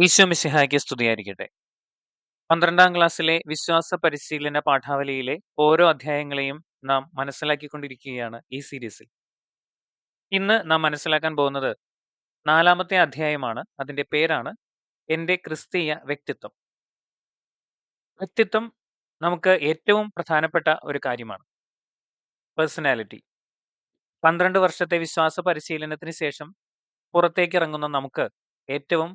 ഈശോ മിശിഹായ്ക്ക് സ്തുതിയായിരിക്കട്ടെ. പന്ത്രണ്ടാം ക്ലാസ്സിലെ വിശ്വാസ പരിശീലന പാഠാവലിയിലെ ഓരോ അധ്യായങ്ങളെയും നാം മനസ്സിലാക്കിക്കൊണ്ടിരിക്കുകയാണ് ഈ സീരീസിൽ. ഇന്ന് നാം മനസ്സിലാക്കാൻ പോകുന്നത് നാലാമത്തെ അധ്യായമാണ്. അതിന്റെ പേരാണ് എന്റെ ക്രിസ്തീയ വ്യക്തിത്വം. വ്യക്തിത്വം നമുക്ക് ഏറ്റവും പ്രധാനപ്പെട്ട ഒരു കാര്യമാണ്. പേഴ്സണാലിറ്റി. 12 വർഷത്തെ വിശ്വാസ പരിശീലനത്തിന് ശേഷം പുറത്തേക്കിറങ്ങുന്ന നമുക്ക് ഏറ്റവും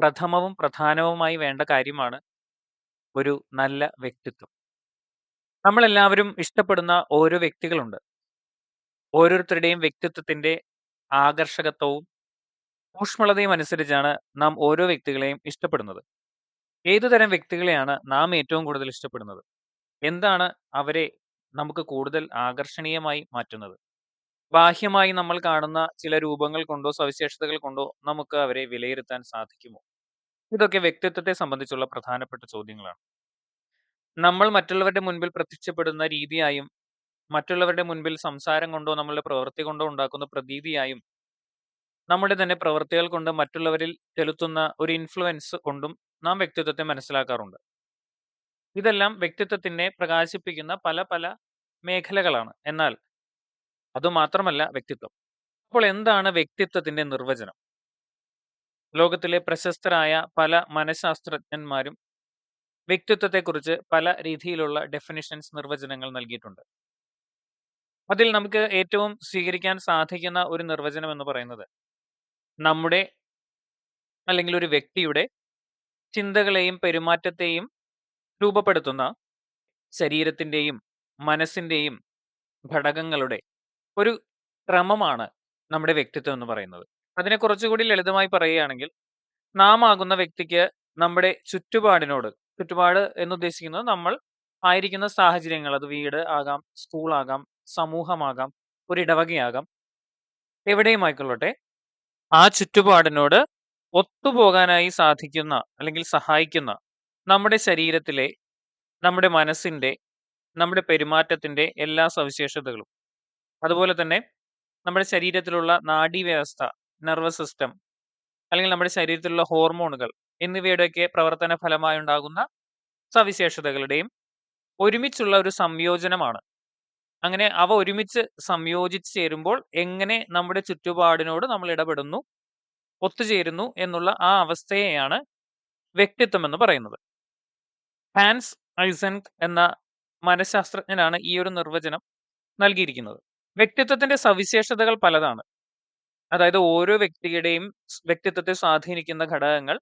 പ്രഥമവും പ്രധാനവുമായി വേണ്ട കാര്യമാണ് ഒരു നല്ല വ്യക്തിത്വം. നമ്മളെല്ലാവരും ഇഷ്ടപ്പെടുന്ന ഓരോ വ്യക്തികളുണ്ട്. ഓരോരുത്തരുടെയും വ്യക്തിത്വത്തിന്റെ ആകർഷകത്വവും ഊഷ്മളതയും അനുസരിച്ചാണ് നാം ഓരോ വ്യക്തികളെയും ഇഷ്ടപ്പെടുന്നത്. ഏതുതരം വ്യക്തികളെയാണ് നാം ഏറ്റവും കൂടുതൽ ഇഷ്ടപ്പെടുന്നത്? എന്താണ് അവരെ നമുക്ക് കൂടുതൽ ആകർഷണീയമായി മാറ്റുന്നത്? ബാഹ്യമായി നമ്മൾ കാണുന്ന ചില രൂപങ്ങൾ കൊണ്ടോ സവിശേഷതകൾ കൊണ്ടോ നമുക്ക് അവരെ വിലയിരുത്താൻ സാധിക്കുമോ? ഇതൊക്കെ വ്യക്തിത്വത്തെ സംബന്ധിച്ചുള്ള പ്രധാനപ്പെട്ട ചോദ്യങ്ങളാണ്. നമ്മൾ മറ്റുള്ളവരുടെ മുൻപിൽ പ്രത്യക്ഷപ്പെടുന്ന രീതിയായും മറ്റുള്ളവരുടെ മുൻപിൽ സംസാരം കൊണ്ടോ നമ്മളുടെ പ്രവൃത്തി കൊണ്ടോ ഉണ്ടാക്കുന്ന പ്രതീതിയായും നമ്മുടെ തന്നെ പ്രവൃത്തികൾ കൊണ്ട് മറ്റുള്ളവരിൽ ചെലുത്തുന്ന ഒരു ഇൻഫ്ലുവൻസ് കൊണ്ടും നാം വ്യക്തിത്വത്തെ മനസ്സിലാക്കാറുണ്ട്. ഇതെല്ലാം വ്യക്തിത്വത്തിനെ പ്രകാശിപ്പിക്കുന്ന പല പല മേഖലകളാണ്. എന്നാൽ അതുമാത്രമല്ല വ്യക്തിത്വം. അപ്പോൾ എന്താണ് വ്യക്തിത്വത്തിന്റെ നിർവചനം? ലോകത്തിലെ പ്രശസ്തരായ പല മനഃശാസ്ത്രജ്ഞന്മാരും വ്യക്തിത്വത്തെക്കുറിച്ച് പല രീതിയിലുള്ള ഡെഫിനിഷൻസ് നിർവചനങ്ങൾ നൽകിയിട്ടുണ്ട്. അതിൽ നമുക്ക് ഏറ്റവും സ്വീകരിക്കാൻ സാധിക്കുന്ന ഒരു നിർവചനം എന്ന് പറയുന്നത് നമ്മുടെ അല്ലെങ്കിൽ ഒരു വ്യക്തിയുടെ ചിന്തകളെയും പെരുമാറ്റത്തെയും രൂപപ്പെടുത്തുന്ന ശരീരത്തിന്റെയും മനസ്സിന്റെയും ഘടകങ്ങളുടെ ഒരു ക്രമമാണ് നമ്മുടെ വ്യക്തിത്വം എന്ന് പറയുന്നത്. അതിനെ കുറച്ചുകൂടി ലളിതമായി പറയുകയാണെങ്കിൽ നാം ആകുന്ന വ്യക്തിക്ക് നമ്മുടെ ചുറ്റുപാടിനോട് ചുറ്റുപാട് എന്നുദ്ദേശിക്കുന്നത് നമ്മൾ ആയിരിക്കുന്ന സാഹചര്യങ്ങൾ അത് വീട് ആകാം, സ്കൂൾ ആകാം, സമൂഹമാകാം, ഒരു ഇടവകയാകാം എവിടെയുമായിക്കൊള്ളട്ടെ ആ ചുറ്റുപാടിനോട് ഒത്തുപോകാനായി സാധിക്കുന്ന അല്ലെങ്കിൽ സഹായിക്കുന്ന നമ്മുടെ ശരീരത്തിലെ നമ്മുടെ മനസ്സിന്റെ നമ്മുടെ പെരുമാറ്റത്തിന്റെ എല്ലാ സവിശേഷതകളും. അതുപോലെ തന്നെ നമ്മുടെ ശരീരത്തിലുള്ള നാഡീവ്യവസ്ഥ നെർവസ് സിസ്റ്റം അല്ലെങ്കിൽ നമ്മുടെ ശരീരത്തിലുള്ള ഹോർമോണുകൾ എന്നിവയുടെയൊക്കെ പ്രവർത്തന ഫലമായി ഉണ്ടാകുന്ന സവിശേഷതകളുടെയും ഒരുമിച്ചുള്ള ഒരു സംയോജനമാണ്. അങ്ങനെ അവ ഒരുമിച്ച് സംയോജിച്ച് ചേരുമ്പോൾ എങ്ങനെ നമ്മുടെ ചുറ്റുപാടിനോട് നമ്മൾ ഇടപെടുന്നു, ഒത്തുചേരുന്നു എന്നുള്ള ആ അവസ്ഥയെയാണ് വ്യക്തിത്വം എന്ന് പറയുന്നത്. ഹാൻസ് ഐസൻക് എന്ന മനഃശാസ്ത്രജ്ഞനാണ് ഈ ഒരു നിർവചനം നൽകിയിരിക്കുന്നത്. വ്യക്തിത്വത്തിന്റെ സവിശേഷതകൾ പലതാണ്. അതായത് ഓരോ വ്യക്തിയുടെയും വ്യക്തിത്വത്തെ സ്വാധീനിക്കുന്ന ഘടകങ്ങൾ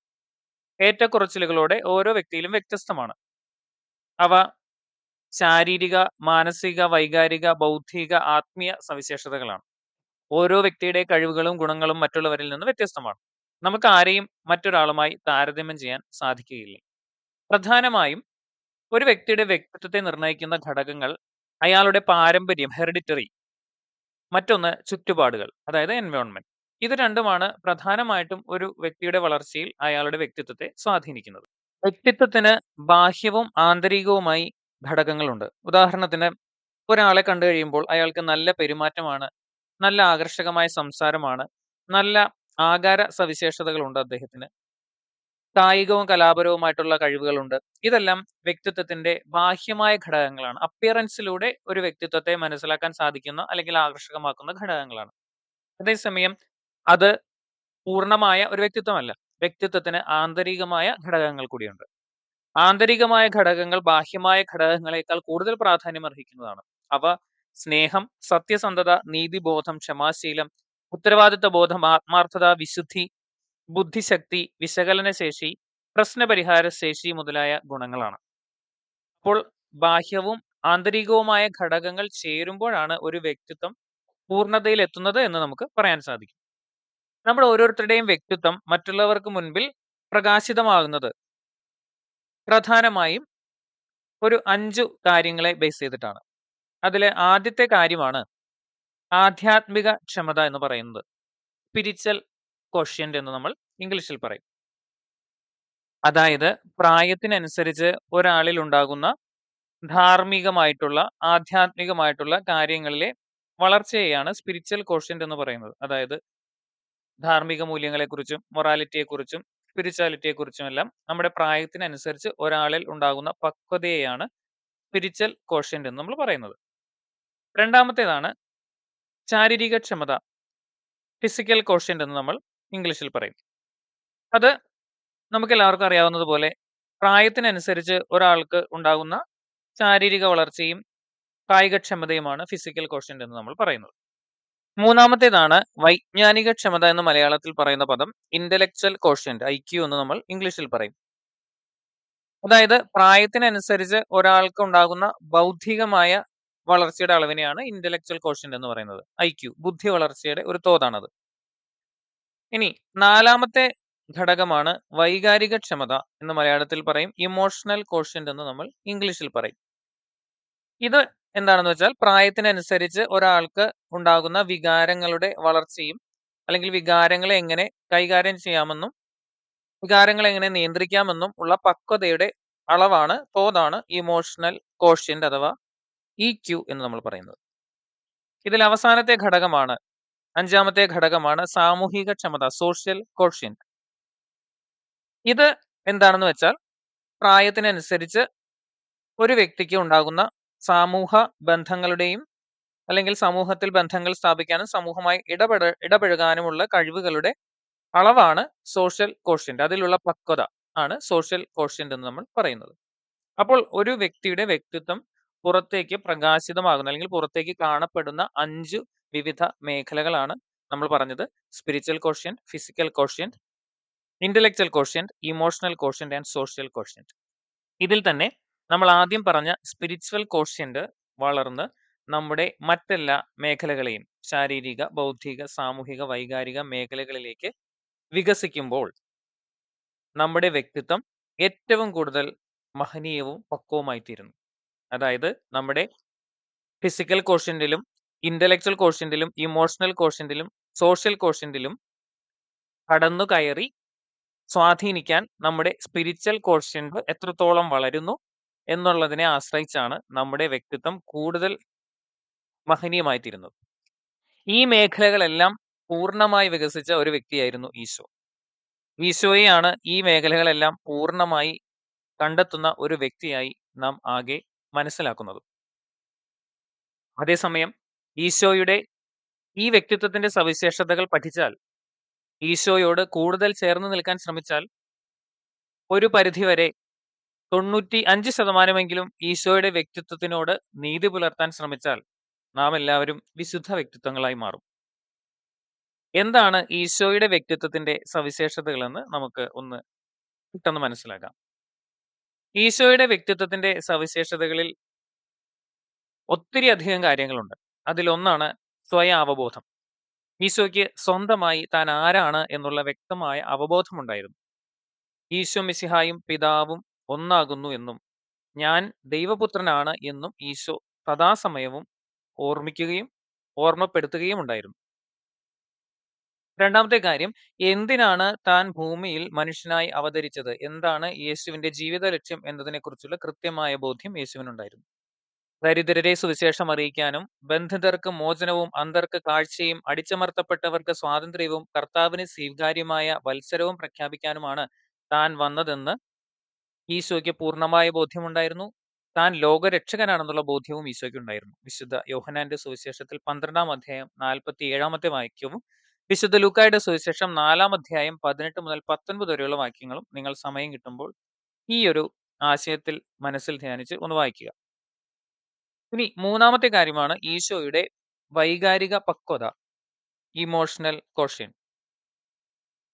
ഏറ്റക്കുറച്ചിലുകളോടെ ഓരോ വ്യക്തിയിലും വ്യത്യസ്തമാണ്. അവ ശാരീരിക, മാനസിക, വൈകാരിക, ബൗദ്ധിക, ആത്മീയ സവിശേഷതകളാണ്. ഓരോ വ്യക്തിയുടെ കഴിവുകളും ഗുണങ്ങളും മറ്റുള്ളവരിൽ നിന്ന് വ്യത്യസ്തമാണ്. നമുക്ക് ആരെയും മറ്റൊരാളുമായി താരതമ്യം ചെയ്യാൻ സാധിക്കുകയില്ല. പ്രധാനമായും ഒരു വ്യക്തിയുടെ വ്യക്തിത്വത്തെ നിർണയിക്കുന്ന ഘടകങ്ങൾ അയാളുടെ പാരമ്പര്യം ഹെറിഡിറ്ററി മറ്റൊന്ന് ചുറ്റുപാടുകൾ അതായത് എൻവയോൺമെന്റ്. ഇത് രണ്ടുമാണ് പ്രധാനമായിട്ടും ഒരു വ്യക്തിയുടെ വളർച്ചയിൽ അയാളുടെ വ്യക്തിത്വത്തെ സ്വാധീനിക്കുന്നത്. വ്യക്തിത്വത്തിന് ബാഹ്യവും ആന്തരികവുമായി ഘടകങ്ങളുണ്ട്. ഉദാഹരണത്തിന് ഒരാളെ കണ്ടു കഴിയുമ്പോൾ അയാൾക്ക് നല്ല പെരുമാറ്റമാണ്, നല്ല ആകർഷകമായ സംസാരമാണ്, നല്ല ആകാര സവിശേഷതകളുണ്ട് അദ്ദേഹത്തിന്. കായികവും കലാപരവുമായിട്ടുള്ള കഴിവുകളുണ്ട്. ഇതെല്ലാം വ്യക്തിത്വത്തിന്റെ ബാഹ്യമായ ഘടകങ്ങളാണ്. അപ്പിയറൻസിലൂടെ ഒരു വ്യക്തിത്വത്തെ മനസ്സിലാക്കാൻ സാധിക്കുന്ന അല്ലെങ്കിൽ ആകർഷകമാക്കുന്ന ഘടകങ്ങളാണ്. അതേസമയം അത് പൂർണമായ ഒരു വ്യക്തിത്വമല്ല. വ്യക്തിത്വത്തിന് ആന്തരികമായ ഘടകങ്ങൾ കൂടിയുണ്ട്. ആന്തരികമായ ഘടകങ്ങൾ ബാഹ്യമായ ഘടകങ്ങളെക്കാൾ കൂടുതൽ പ്രാധാന്യം അർഹിക്കുന്നതാണ്. അവ സ്നേഹം, സത്യസന്ധത, നീതിബോധം, ക്ഷമാശീലം, ഉത്തരവാദിത്വ ബോധം ആത്മാർത്ഥത, വിശുദ്ധി, ബുദ്ധിശക്തി, വിശകലനശേഷി, പ്രശ്നപരിഹാരശേഷി മുതലായ ഗുണങ്ങളാണ്. അപ്പോൾ ബാഹ്യവും ആന്തരികവുമായ ഘടകങ്ങൾ ചേരുമ്പോഴാണ് ഒരു വ്യക്തിത്വം പൂർണതയിൽ എത്തുന്നത് എന്ന് നമുക്ക് പറയാൻ സാധിക്കും. നമ്മൾ ഓരോരുത്തരുടെയും വ്യക്തിത്വം മറ്റുള്ളവർക്ക് മുൻപിൽ പ്രകാശിതമാകുന്നത് പ്രധാനമായും ഒരു 5 കാര്യങ്ങളെ ബേസ് ചെയ്തിട്ടാണ്. അതിലെ ആദ്യത്തെ കാര്യമാണ് ആധ്യാത്മിക ക്ഷമത എന്ന് പറയുന്നത്. സ്പിരിച്വൽ ക്വോഷ്യന്റ് എന്ന് നമ്മൾ ഇംഗ്ലീഷിൽ പറയും. അതായത് പ്രായത്തിനനുസരിച്ച് ഒരാളിൽ ഉണ്ടാകുന്ന ധാർമ്മികമായിട്ടുള്ള, ആധ്യാത്മികമായിട്ടുള്ള കാര്യങ്ങളിലെ വളർച്ചയെയാണ് സ്പിരിച്വൽ കോഷ്യന്റ് എന്ന് പറയുന്നത്. അതായത് ധാർമ്മിക മൂല്യങ്ങളെക്കുറിച്ചും മൊറാലിറ്റിയെക്കുറിച്ചും സ്പിരിച്വാലിറ്റിയെക്കുറിച്ചും എല്ലാം നമ്മുടെ പ്രായത്തിനനുസരിച്ച് ഒരാളിൽ ഉണ്ടാകുന്ന പക്വതയെയാണ് സ്പിരിച്വൽ കോഷ്യന്റ് എന്ന് നമ്മൾ പറയുന്നത്. രണ്ടാമത്തേതാണ് ശാരീരിക ക്ഷമത. ഫിസിക്കൽ കോഷ്യന്റ് എന്ന് നമ്മൾ ഇംഗ്ലീഷിൽ പറയും. അത് നമുക്ക് എല്ലാവർക്കും അറിയാവുന്നതുപോലെ പ്രായത്തിനനുസരിച്ച് ഒരാൾക്ക് ഉണ്ടാകുന്ന ശാരീരിക വളർച്ചയും കായികക്ഷമതയുമാണ് ഫിസിക്കൽ കോഷ്യന്റ് എന്ന് നമ്മൾ പറയുന്നത്. മൂന്നാമത്തേതാണ് വൈജ്ഞാനിക ക്ഷമത എന്ന് മലയാളത്തിൽ പറയുന്ന പദം ഇന്റലക്ച്വൽ കോഷ്യന്റ് ഐ ക്യു എന്ന് നമ്മൾ ഇംഗ്ലീഷിൽ പറയും. അതായത് പ്രായത്തിനനുസരിച്ച് ഒരാൾക്ക് ഉണ്ടാകുന്ന ബൗദ്ധികമായ വളർച്ചയുടെ അളവിനെയാണ് ഇന്റലക്ച്വൽ കോഷ്യന്റ് എന്ന് പറയുന്നത്. ഐക്യു ബുദ്ധി വളർച്ചയുടെ ഒരു തോതാണത്. ഇനി നാലാമത്തെ ഘടകമാണ് വൈകാരിക ക്ഷമത എന്ന് മലയാളത്തിൽ പറയും ഇമോഷണൽ കോഷ്യന്റ് എന്ന് നമ്മൾ ഇംഗ്ലീഷിൽ പറയും. ഇത് എന്താണെന്ന് വെച്ചാൽ പ്രായത്തിനനുസരിച്ച് ഒരാൾക്ക് ഉണ്ടാകുന്ന വികാരങ്ങളുടെ വളർച്ചയും അല്ലെങ്കിൽ വികാരങ്ങളെ എങ്ങനെ കൈകാര്യം ചെയ്യാമെന്നും വികാരങ്ങളെ എങ്ങനെ നിയന്ത്രിക്കാമെന്നും ഉള്ള പക്വതയുടെ അളവാണ് തോതാണ് ഇമോഷണൽ കോഷ്യന്റ് അഥവാ ഇക്യു എന്ന് നമ്മൾ പറയുന്നത്. ഇതിൽ അവസാനത്തെ ഘടകമാണ് അഞ്ചാമത്തെ ഘടകമാണ് സാമൂഹിക ക്ഷമത സോഷ്യൽ കോഷ്യൻ ഇത് എന്താണെന്ന് വെച്ചാൽ പ്രായത്തിനനുസരിച്ച് ഒരു വ്യക്തിക്ക് ഉണ്ടാകുന്ന സാമൂഹ ബന്ധങ്ങളുടെയും അല്ലെങ്കിൽ സമൂഹത്തിൽ ബന്ധങ്ങൾ സ്ഥാപിക്കാനും സമൂഹമായി ഇടപെട ഇടപഴകാനുമുള്ള കഴിവുകളുടെ അളവാണ് സോഷ്യൽ കോഷ്യന്റ് അതിലുള്ള പക്വത ആണ് സോഷ്യൽ കോഷ്യന്റ് എന്ന് നമ്മൾ പറയുന്നത്. അപ്പോൾ ഒരു വ്യക്തിയുടെ വ്യക്തിത്വം പുറത്തേക്ക് പ്രകാശിതമാകുന്ന അല്ലെങ്കിൽ പുറത്തേക്ക് കാണപ്പെടുന്ന 5 വിവിധ മേഖലകളാണ് നമ്മൾ പറഞ്ഞത്. Spiritual quotient, physical quotient, intellectual quotient, emotional quotient and social quotient. ഇതിൽ തന്നെ നമ്മൾ ആദ്യം പറഞ്ഞ സ്പിരിച്വൽ കോഷ്യന്റ് വളർന്ന് നമ്മുടെ മറ്റെല്ലാ മേഖലകളെയും ശാരീരിക, ബൗദ്ധിക, സാമൂഹിക, വൈകാരിക മേഖലകളിലേക്ക് വികസിക്കുമ്പോൾ നമ്മുടെ വ്യക്തിത്വം ഏറ്റവും കൂടുതൽ മഹനീയവും പക്വവുമായിത്തീരുന്നു. അതായത് നമ്മുടെ ഫിസിക്കൽ കോഷ്യന്റിലും, ഇന്റലക്ച്വൽ കോഷ്യന്റിലും, ഇമോഷണൽ കോഷ്യന്റിലും, സോഷ്യൽ കോഷ്യന്റിലും കടന്നു കയറി സ്വാധീനിക്കാൻ നമ്മുടെ സ്പിരിച്വൽ കോഷ്യന്റ് എത്രത്തോളം വളരുന്നു എന്നുള്ളതിനെ ആശ്രയിച്ചാണ് നമ്മുടെ വ്യക്തിത്വം കൂടുതൽ മഹനീയമായിത്തീരുന്നത്. ഈ മേഖലകളെല്ലാം പൂർണമായി വികസിച്ച ഒരു വ്യക്തിയായിരുന്നു ഈശോ. ഈശോയെയാണ് ഈ മേഖലകളെല്ലാം പൂർണമായി കണ്ടെത്തുന്ന ഒരു വ്യക്തിയായി നാം ആകെ മനസ്സിലാക്കുന്നത്. അതേസമയം ഈശോയുടെ ഈ വ്യക്തിത്വത്തിന്റെ സവിശേഷതകൾ പഠിച്ചാൽ ഈശോയോട് കൂടുതൽ ചേർന്ന് നിൽക്കാൻ ശ്രമിച്ചാൽ ഒരു പരിധിവരെ തൊണ്ണൂറ്റി അഞ്ച് ശതമാനമെങ്കിലും ഈശോയുടെ വ്യക്തിത്വത്തിനോട് നീതി പുലർത്താൻ ശ്രമിച്ചാൽ നാം എല്ലാവരും വിശുദ്ധ വ്യക്തിത്വങ്ങളായി മാറും. എന്താണ് ഈശോയുടെ വ്യക്തിത്വത്തിന്റെ സവിശേഷതകളെന്ന് നമുക്ക് ഒന്ന് പെട്ടെന്ന് മനസ്സിലാക്കാം. ഈശോയുടെ വ്യക്തിത്വത്തിന്റെ സവിശേഷതകളിൽ ഒത്തിരി അധികം കാര്യങ്ങളുണ്ട്. അതിലൊന്നാണ് സ്വയം അവബോധം. ഈശോയ്ക്ക് സ്വന്തമായി താൻ ആരാണ് എന്നുള്ള വ്യക്തമായ അവബോധമുണ്ടായിരുന്നു. ഈശോ മിസിഹായും പിതാവും ഒന്നാകുന്നു എന്നും ഞാൻ ദൈവപുത്രനാണ് എന്നും ഈശോ സദാസമയവും ഓർമ്മിക്കുകയും ഓർമ്മപ്പെടുത്തുകയും ഉണ്ടായിരുന്നു. രണ്ടാമത്തെ കാര്യം എന്തിനാണ് താൻ ഭൂമിയിൽ മനുഷ്യനായി അവതരിച്ചത്? എന്താണ് യേശുവിന്റെ ജീവിത ലക്ഷ്യം എന്നതിനെക്കുറിച്ചുള്ള കൃത്യമായ ബോധ്യം യേശുവിനുണ്ടായിരുന്നു. ദരിദ്രരെ സുവിശേഷം അറിയിക്കാനും ബന്ധിതർക്ക് മോചനവും അന്തർക്ക് കാഴ്ചയും അടിച്ചമർത്തപ്പെട്ടവർക്ക് സ്വാതന്ത്ര്യവും കർത്താവിന് സ്വീകാര്യമായ വത്സരവും പ്രഖ്യാപിക്കാനുമാണ് താൻ വന്നതെന്ന് ഈശോയ്ക്ക് പൂർണമായ ബോധ്യമുണ്ടായിരുന്നു. താൻ ലോകരക്ഷകനാണെന്നുള്ള ബോധ്യവും ഈശോയ്ക്ക് ഉണ്ടായിരുന്നു വിശുദ്ധ യോഹനാന്റെ സുവിശേഷത്തിൽ 12-ാം അധ്യായം നാൽപ്പത്തി ഏഴാമത്തെ വാക്യവും വിശുദ്ധ ലൂക്കായുടെ സുവിശേഷം 4-ാം അധ്യായം 18 മുതൽ 19 വരെയുള്ള വാക്യങ്ങളും നിങ്ങൾ സമയം കിട്ടുമ്പോൾ ഈ ഒരു ആശയത്തിൽ മനസ്സിൽ ധ്യാനിച്ച് ഒന്ന് വായിക്കുക. ഇനി മൂന്നാമത്തെ കാര്യമാണ് ഈശോയുടെ വൈകാരിക പക്വത ഇമോഷണൽ കോഷ്യൻ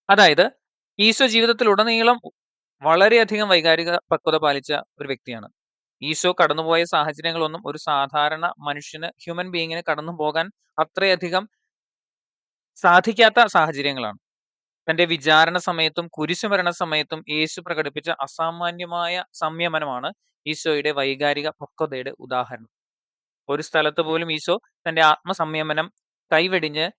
അതായത് ഈശോ ജീവിതത്തിൽ ജീവിതത്തിലുടനീളം വളരെയധികം വൈകാരിക പക്വത പാലിച്ച ഒരു വ്യക്തിയാണ്. ഈശോ കടന്നുപോയ സാഹചര്യങ്ങളൊന്നും ഒരു സാധാരണ മനുഷ്യന് ഹ്യൂമൻ ബീയിങ്ങിന് കടന്നുപോകാൻ അത്രയധികം സാധിക്കാത്ത സാഹചര്യങ്ങളാണ്. തന്റെ വിചാരണ സമയത്തും കുരിശുമരണ സമയത്തും യേശു പ്രകടിപ്പിച്ച അസാമാന്യമായ സംയമനമാണ് ഈശോയുടെ വൈകാരിക പക്വതയുടെ ഉദാഹരണം. ഒരു സ്ഥലത്ത് പോലും ഈശോ തന്റെ ആത്മസംയമനം കൈവെടിഞ്ഞ്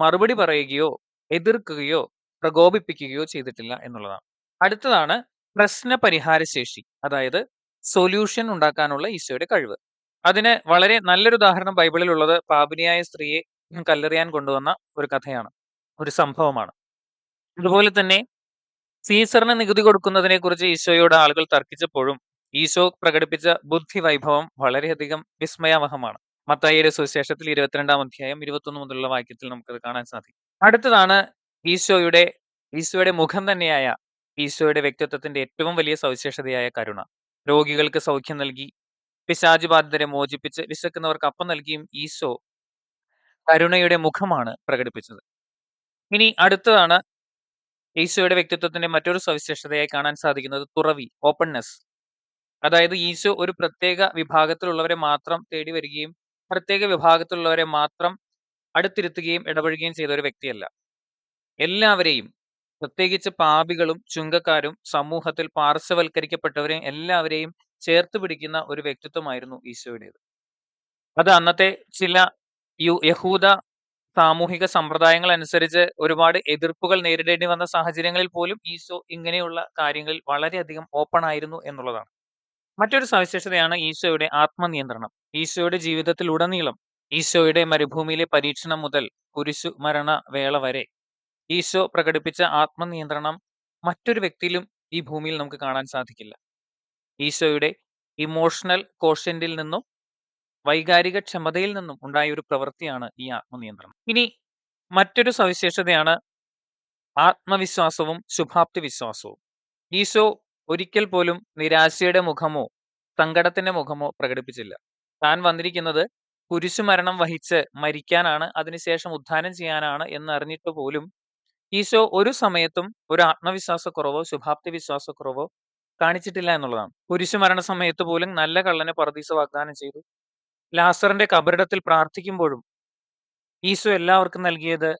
മറുപടി പറയുകയോ എതിർക്കുകയോ പ്രകോപിപ്പിക്കുകയോ ചെയ്തിട്ടില്ല എന്നുള്ളതാണ്. അടുത്തതാണ് പ്രശ്നപരിഹാര ശേഷി. അതായത് സൊല്യൂഷൻ ഉണ്ടാക്കാനുള്ള ഈശോയുടെ കഴിവ്. അതിന് വളരെ നല്ലൊരു ഉദാഹരണം ബൈബിളിൽ ഉള്ളത് പാപിനിയായ സ്ത്രീയെ കല്ലെറിയാൻ കൊണ്ടുവന്ന ഒരു കഥയാണ്. ഒരു സംഭവമാണ്. അതുപോലെ തന്നെ സീസറിന് നികുതി കൊടുക്കുന്നതിനെ കുറിച്ച് ഈശോയോട് ആളുകൾ തർക്കിച്ചപ്പോഴും ഈശോ പ്രകടിപ്പിച്ച ബുദ്ധി വൈഭവം വളരെയധികം വിസ്മയാവഹമാണ്. മത്തായിയുടെ സുവിശേഷത്തിൽ ഇരുപത്തിരണ്ടാം അധ്യായം ഇരുപത്തൊന്ന് മുതലുള്ള വാക്യത്തിൽ നമുക്കത് കാണാൻ സാധിക്കും. അടുത്തതാണ് ഈശോയുടെ ഈശോയുടെ മുഖം തന്നെയായ ഈശോയുടെ വ്യക്തിത്വത്തിന്റെ ഏറ്റവും വലിയ സവിശേഷതയായ കരുണ. രോഗികൾക്ക് സൗഖ്യം നൽകി പിശാചി ബാധിതരെ മോചിപ്പിച്ച് വിശക്കുന്നവർക്ക് അപ്പം നൽകിയും ഈശോ കരുണയുടെ മുഖമാണ് പ്രകടിപ്പിച്ചത്. ഇനി അടുത്തതാണ് ഈശോയുടെ വ്യക്തിത്വത്തിന്റെ മറ്റൊരു സവിശേഷതയായി കാണാൻ സാധിക്കുന്നത് തുറവി ഓപ്പൺനെസ് അതായത് ഈശോ ഒരു പ്രത്യേക വിഭാഗത്തിലുള്ളവരെ മാത്രം തേടി വരികയും പ്രത്യേക വിഭാഗത്തിലുള്ളവരെ മാത്രം അടുത്തിരുത്തുകയും ഇടപഴകുകയും ചെയ്ത ഒരു വ്യക്തിയല്ല. എല്ലാവരെയും പ്രത്യേകിച്ച് പാപികളും ചുങ്കക്കാരും സമൂഹത്തിൽ പാർശ്വവൽക്കരിക്കപ്പെട്ടവരെയും എല്ലാവരെയും ചേർത്ത് പിടിക്കുന്ന ഒരു വ്യക്തിത്വമായിരുന്നു ഈശോയുടേത്. അത് അന്നത്തെ ചില യു യഹൂദ സാമൂഹിക സമ്പ്രദായങ്ങൾ അനുസരിച്ച് ഒരുപാട് എതിർപ്പുകൾ നേരിടേണ്ടി വന്ന സാഹചര്യങ്ങളിൽ പോലും ഈശോ ഇങ്ങനെയുള്ള കാര്യങ്ങളിൽ വളരെയധികം ഓപ്പൺ ആയിരുന്നു എന്നുള്ളതാണ്. മറ്റൊരു സവിശേഷതയാണ് ഈശോയുടെ ആത്മനിയന്ത്രണം. ഈശോയുടെ ജീവിതത്തിൽ ഉടനീളം ഈശോയുടെ മരുഭൂമിയിലെ പരീക്ഷണം മുതൽ കുരിശു മരണ വേള വരെ ഈശോ പ്രകടിപ്പിച്ച ആത്മനിയന്ത്രണം മറ്റൊരു വ്യക്തിയിലും ഈ ഭൂമിയിൽ നമുക്ക് കാണാൻ സാധിക്കില്ല. ഈശോയുടെ ഇമോഷണൽ കോഷ്യന്റിൽ നിന്നും വൈകാരിക ക്ഷമതയിൽ നിന്നും ഉണ്ടായ ഒരു പ്രവൃത്തിയാണ് ഈ ആത്മനിയന്ത്രണം. ഇനി മറ്റൊരു സവിശേഷതയാണ് ആത്മവിശ്വാസവും ശുഭാപ്തി വിശ്വാസവും ഈശോ ഒരിക്കൽ പോലും നിരാശയുടെ മുഖമോ സങ്കടത്തിന്റെ മുഖമോ പ്രകടിപ്പിച്ചില്ല. താൻ വന്നിരിക്കുന്നത് കുരിശുമരണം വഹിച്ച് മരിക്കാനാണ് അതിനുശേഷം ഉദ്ധാനം ചെയ്യാനാണ് എന്ന് അറിഞ്ഞിട്ട് പോലും ഈശോ ഒരു സമയത്തും ഒരു ആത്മവിശ്വാസക്കുറവോ ശുഭാപ്തി വിശ്വാസക്കുറവോ കാണിച്ചിട്ടില്ല എന്നുള്ളതാണ്. കുരിശുമരണ സമയത്ത് പോലും നല്ല കള്ളനെ പറദീസ വാഗ്ദാനം ചെയ്തു. ലാസറിന്റെ കബറിടത്തിൽ പ്രാർത്ഥിക്കുമ്പോഴും ഈശോ എല്ലാവർക്കും നൽകിയത്